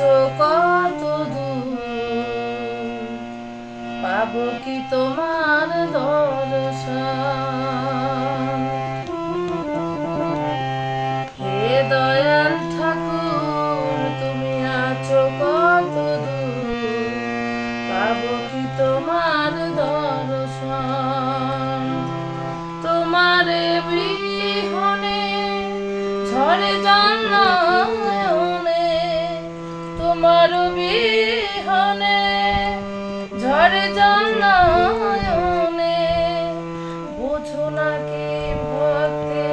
আছো কত দূর পাবো কি তোমার দর্শন? হে দয়াল ঠাকুর, তুমি আছো কত দূর পাবো কি তোমার দর্শন? তোমারে বিহনে ঝরে তোমার বিহনে ঝরে জন্মনে বুঝো নাকি ভক্তের নিবেদন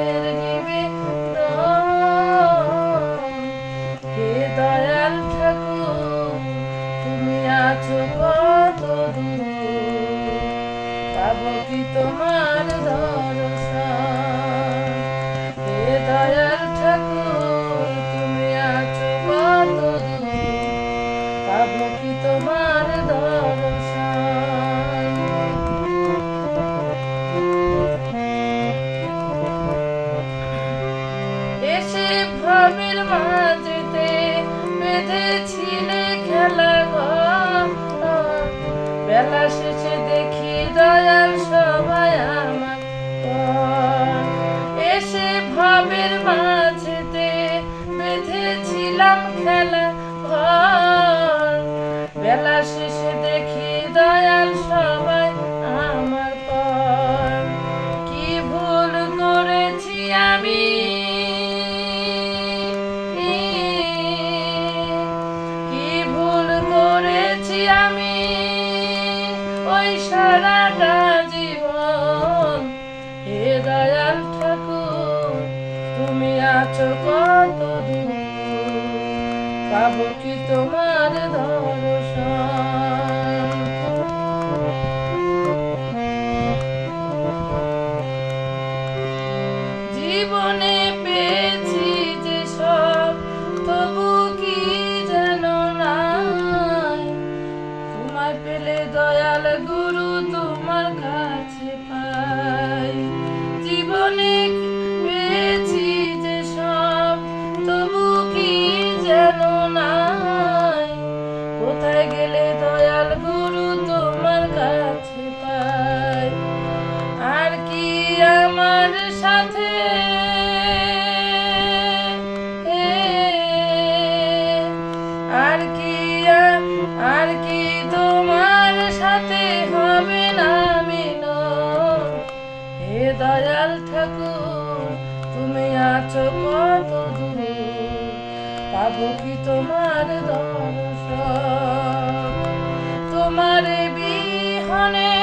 বেলা দেখি দয়াল সবাই আমার। এসে ভবের মাঝেতে বেঁধেছিলাম খেলা ঘর বেলা শেষে ওই সারাটা জীবন। হে দয়াল ঠাকুর তুমি আছো কত দূর পাবো কি তোমার দর্শন? oh Guru. সাথে হবে না হে দয়াল ঠাকুর, তুমি আছো কত দূর? পাবো কি তোমার দর্শন? তোমার বিহনে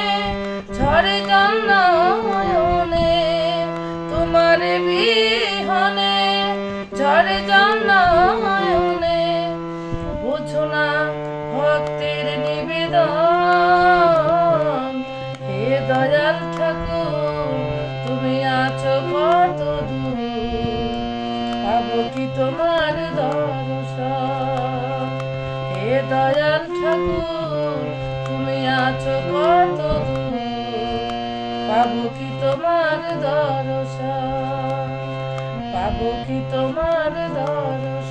ঝরে জন্মনে তোমার বিহনে ঝরে জন্মনে নিবেদন। হে দয়াল ঠাকুর, তুমি আছো কত দূর? পাবো কি তোমার দর্শন। হে দয়াল ঠাকুর, তুমি আছো কত দূর? পাবো কি তোমার দর্শন। পাবো কি তোমার দর্শন।